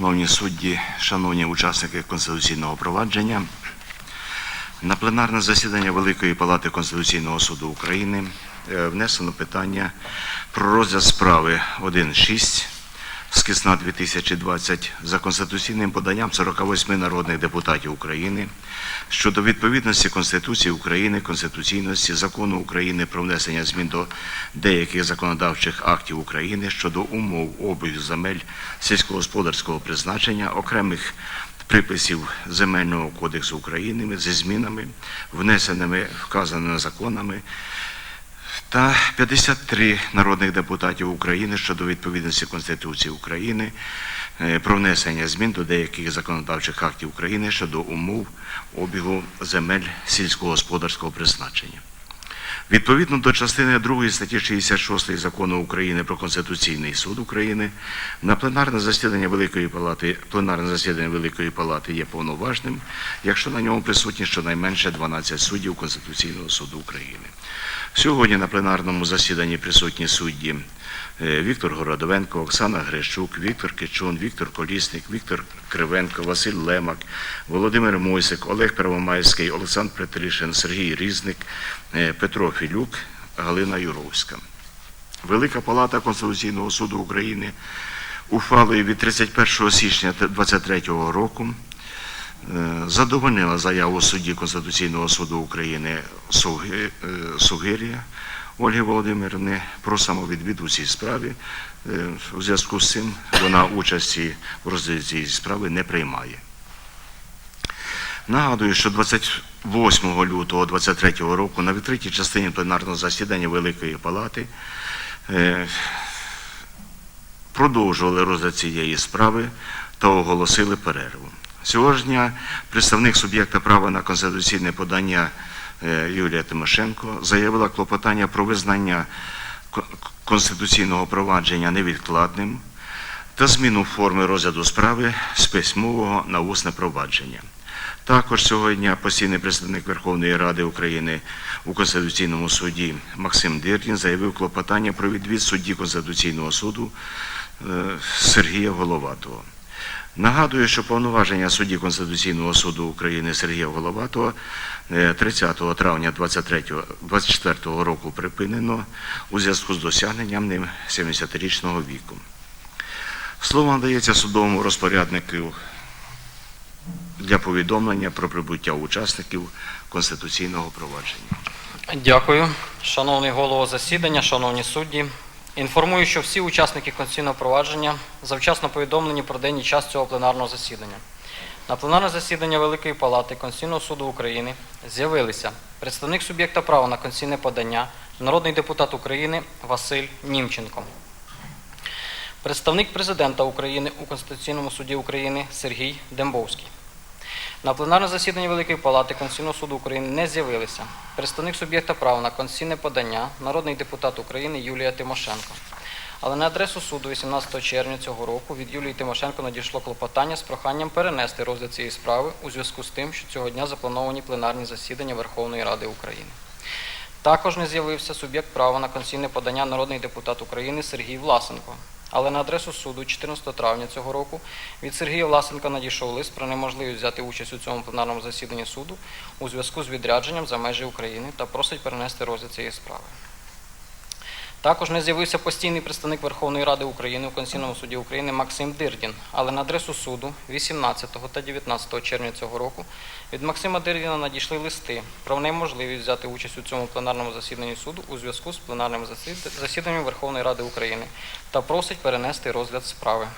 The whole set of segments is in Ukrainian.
Шановні судді, шановні учасники конституційного провадження, на пленарне засідання Великої Палати Конституційного суду України е, внесено питання про розгляд справи 1.6 скисна 2020 за конституційним поданням 48 народних депутатів України щодо відповідності Конституції України, конституційності закону України про внесення змін до деяких законодавчих актів України щодо умов обігу земель сільськогосподарського призначення, окремих приписів Земельного кодексу України зі змінами, внесеними вказаними законами, та 53 народних депутатів України щодо відповідності Конституції України е, про внесення змін до деяких законодавчих актів України щодо умов обігу земель сільськогосподарського призначення. Відповідно до частини 2 статті 66 Закону України про Конституційний суд України, на пленарне засідання Великої Палати, пленарне засідання Великої Палати є повноважним, якщо на ньому присутні щонайменше 12 суддів Конституційного суду України. Сьогодні на пленарному засіданні присутні судді е, Віктор Городовенко, Оксана Грещук, Віктор Кичун, Віктор Колісник, Віктор Кривенко, Василь Лемак, Володимир Мойсик, Олег Первомайський, Олександр Петришин, Сергій Різник, е, Петро Філюк, Галина Юровська. Велика Палата Конституційного суду України ухвалою від 31 січня 2023 року задовольнила заяву судді Конституційного суду України е, Сугирія Ольги Володимирівни про самовідвід у цій справі. Е, У зв'язку з цим вона участі в розгляді цієї справи не приймає. Нагадую, що 28 лютого 2023 року на відкритій частині пленарного засідання Великої Палати е, продовжували розгляд цієї справи та оголосили перерву. Сьогодні представник суб'єкта права на конституційне подання е, Юлія Тимошенко заявила клопотання про визнання конституційного провадження невідкладним та зміну форми розгляду справи з письмового на усне провадження. Також сьогодні постійний представник Верховної Ради України у Конституційному суді Максим Дирдін заявив клопотання про відвід судді Конституційного суду е, Сергія Головатого. Нагадую, що повноваження судді Конституційного суду України Сергія Головатого е, 30 травня 2024 року припинено у зв'язку з досягненням ним 70-річного віку. Слово надається судовому розпоряднику для повідомлення про прибуття учасників конституційного провадження. Дякую. Шановний голово засідання, шановні судді. Інформую, що всі учасники конституційного провадження завчасно повідомлені про день і час цього пленарного засідання. На пленарне засідання Великої Палати Конституційного суду України з'явилися представник суб'єкта права на конституційне подання, народний депутат України Василь Німченко, представник президента України у Конституційному суді України Сергій Дембовський. На пленарне засідання Великої Палати Конституційного суду України не з'явилися представник суб'єкта права на конституційне подання, народний депутат України Юлія Тимошенко. Але на адресу суду 18 червня цього року від Юлії Тимошенко надійшло клопотання з проханням перенести розгляд цієї справи у зв'язку з тим, що цього дня заплановані пленарні засідання Верховної Ради України. Також не з'явився суб'єкт права на конституційне подання народний депутат України Сергій Власенко. Але на адресу суду 14 травня цього року від Сергія Власенка надійшов лист про неможливість взяти участь у цьому пленарному засіданні суду у зв'язку з відрядженням за межі України та просить перенести розгляд цієї справи. Також не з'явився постійний представник Верховної Ради України у Конституційному суді України Максим Дирдін, але на адресу суду 18 та 19 червня цього року від Максима Дирдіна надійшли листи про неможливість взяти участь у цьому пленарному засіданні суду у зв'язку з пленарним засіданням Верховної Ради України та просить перенести розгляд справи.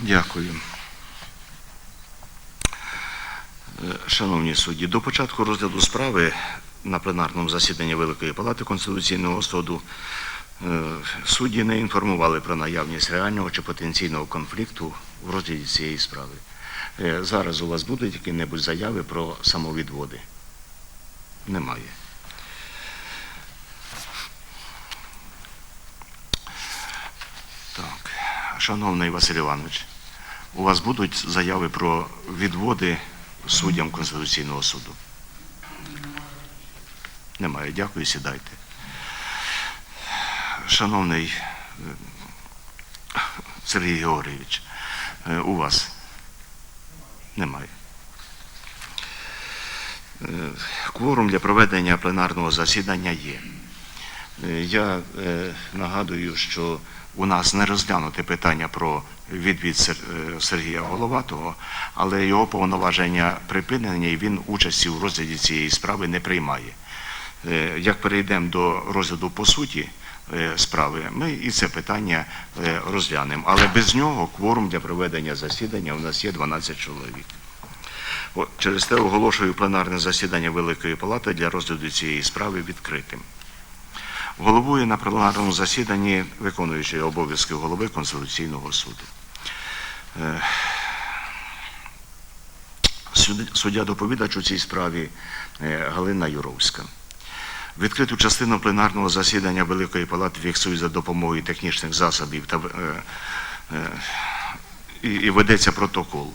Дякую. Шановні судді, до початку розгляду справи на пленарному засіданні Великої Палати Конституційного суду е, судді не інформували про наявність реального чи потенційного конфлікту в розгляді цієї справи. Е, Зараз у вас будуть які-небудь заяви про самовідводи? Немає. Так, шановний Василь Іванович, у вас будуть заяви про відводи суддям Конституційного суду? Немає. Дякую, сідайте. Шановний е, Сергій Георгійович, е, у вас немає. Е, Кворум для проведення пленарного засідання є. Я нагадую, що у нас не розглянуте питання про відвід е, Сергія Головатого, але його повноваження припинені, і він участі у розгляді цієї справи не приймає. Е, Як перейдемо до розгляду по суті е, справи, ми і це питання розглянемо. Але без нього кворум для проведення засідання у нас є 12 чоловік. Через те оголошую пленарне засідання Великої Палати для розгляду цієї справи відкритим. Головує на пленарному засіданні виконуючий обов'язки голови Конституційного суду. Е, Суддя доповідач у цій справі е, Галина Юровська. Відкриту частину пленарного засідання Великої Палати фіксують за допомогою технічних засобів та е, і, і ведеться протокол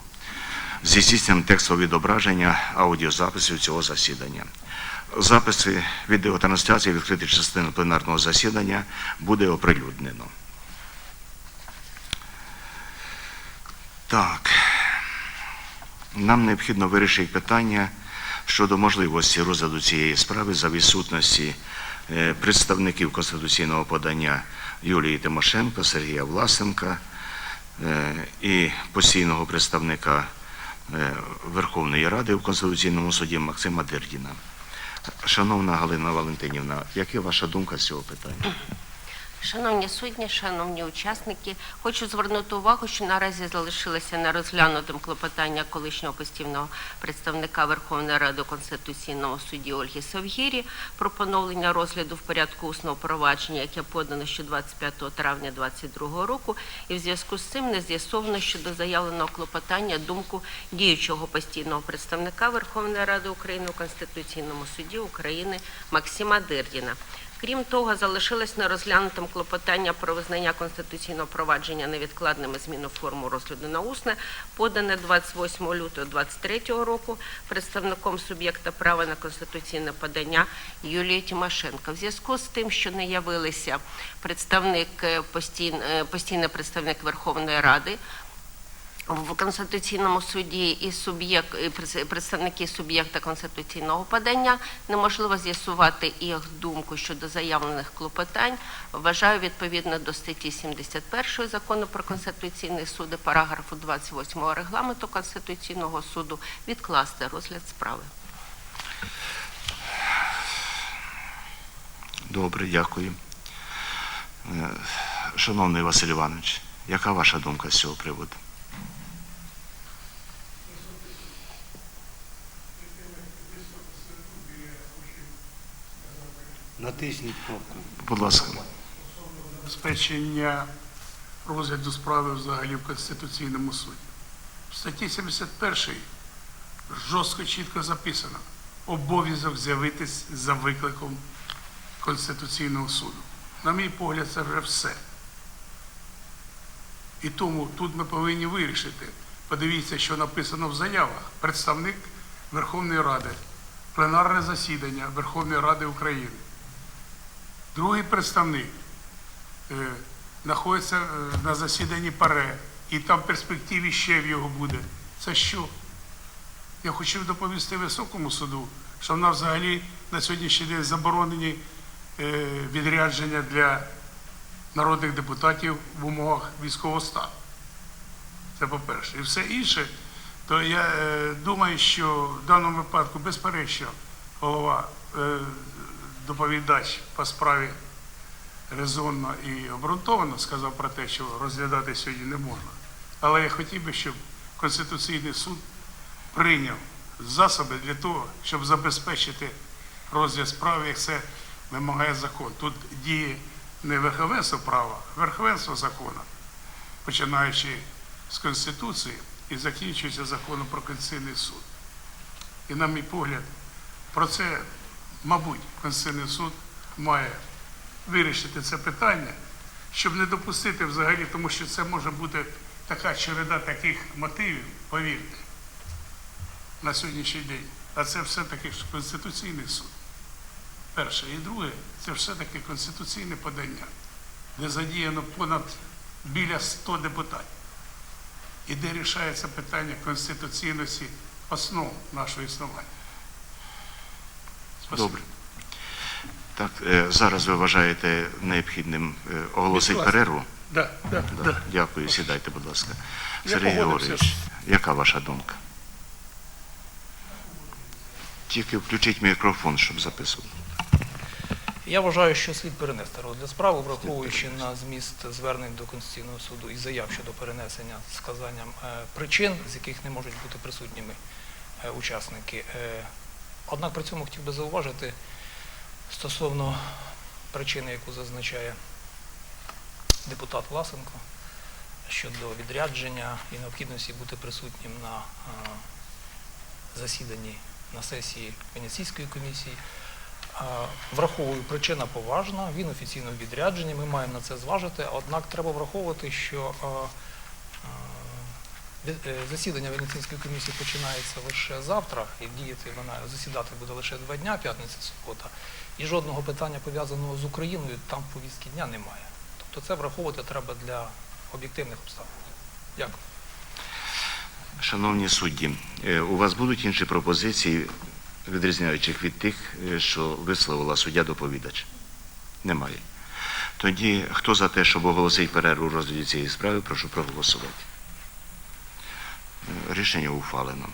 зі здійсненням текстового відображення аудіозаписів цього засідання. Записи відеотрансляції відкритої частини пленарного засідання буде оприлюднено. Так. Нам необхідно вирішити питання щодо можливості розгляду цієї справи за відсутності е, представників конституційного подання Юлії Тимошенко, Сергія Власенка е, і постійного представника е, Верховної Ради в Конституційному суді Максима Дирдіна. Шановна Галина Валентинівна, яка ваша думка з цього питання? Шановні судні, шановні учасники, хочу звернути увагу, що наразі залишилося нерозглянутим клопотання колишнього постійного представника Верховної Ради у Конституційному суді Ольги Совгірі про поновлення розгляду в порядку усного провадження, яке подано ще 25 травня 2022 року, і в зв'язку з цим не з'ясовано щодо заявленого клопотання думку діючого постійного представника Верховної Ради України у Конституційному суді України Максима Дирдіна. Крім того, залишилось нерозглянутим клопотання про визнання конституційного провадження невідкладними зміну форму розгляду на усне, подане 28 лютого 2023 року представником суб'єкта права на конституційне подання Юлією Тимошенко. В зв'язку з тим, що не явилися представник е, е, постійний представник Верховної Ради, в Конституційному суді і суб'єкт представники суб'єкта конституційного подання неможливо з'ясувати їх думку щодо заявлених клопотань. Вважаю відповідно до статті 71 закону про конституційний суд і параграфу 28 регламенту Конституційного суду відкласти розгляд справи. Добре, дякую. Е, Шановний Василь Іванович, яка ваша думка з цього приводу? Натисніть кнопку. Будь ласка. забезпечення розгляду справи взагалі в Конституційному суді. В статті 71 жорстко чітко записано обов'язок з'явитись за викликом Конституційного суду. На мій погляд, це вже все. І тому тут ми повинні вирішити. Подивіться, що написано в заявах. Представник Верховної Ради, пленарне засідання Верховної Ради України. Другий представник е, знаходиться е, на засіданні ПАРЕ, і там в перспективі ще в його буде. Це що? Я хотів доповісти високому суду, що в нас взагалі на сьогоднішній день заборонені е, відрядження для народних депутатів в умовах військового стану. Це по-перше. І все інше, то я думаю, що в даному випадку, безперечно, голова, доповідач по справі резонно і обґрунтовано сказав про те, що розглядати сьогодні не можна. Але я хотів би, щоб Конституційний суд прийняв засоби для того, щоб забезпечити розгляд справ, як це вимагає закон. Тут діє не верховенство права, а верховенство закону, починаючи з Конституції і закінчуючи законом про Конституційний суд. І, на мій погляд, про це, мабуть, Конституційний суд має вирішити це питання, щоб не допустити взагалі, тому що це може бути така череда таких мотивів, повірте, на сьогоднішній день. А це все-таки Конституційний суд. Перше. І друге, це все-таки конституційне подання, де задіяно понад біля 100 депутатів. І де рішається питання конституційності основ нашого існування. Спасибо. Добре. Так, е, зараз ви вважаєте необхідним е, оголосити перерву? Да, да, Да. да. Дякую, сідайте, будь ласка. Я Сергій. Георгійович, яка ваша думка? Тільки включіть мікрофон, щоб записувати. Я вважаю, що слід перенести розгляд справи, враховуючи на зміст звернень до Конституційного суду і заяв щодо перенесення з сказанням е, причин, з яких не можуть бути присутніми учасники. Однак при цьому хотів би зауважити стосовно причини, яку зазначає депутат Власенко щодо відрядження і необхідності бути присутнім на е, засіданні на сесії Венеційської комісії. Е, Враховую, причина поважна, він офіційно в відрядженні, ми маємо на це зважити, однак треба враховувати, що е, засідання Венеційської комісії починається лише завтра, і діяти вона засідати буде лише два дня, п'ятниця, субота, і жодного питання пов'язаного з Україною там в повістки дня немає. Тобто це враховувати треба для об'єктивних обставин. Дякую. Шановні судді, е, у вас будуть інші пропозиції, відрізняючих від тих, е, що висловила суддя доповідач? Немає. Тоді, хто за те, щоб оголосити перерву у розгляді цієї справи, прошу проголосувати. Рішення ухвалено.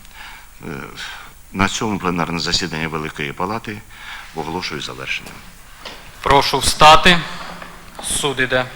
Е, На цьому пленарне засідання Великої Палати оголошую завершеним. Прошу встати. Суд іде.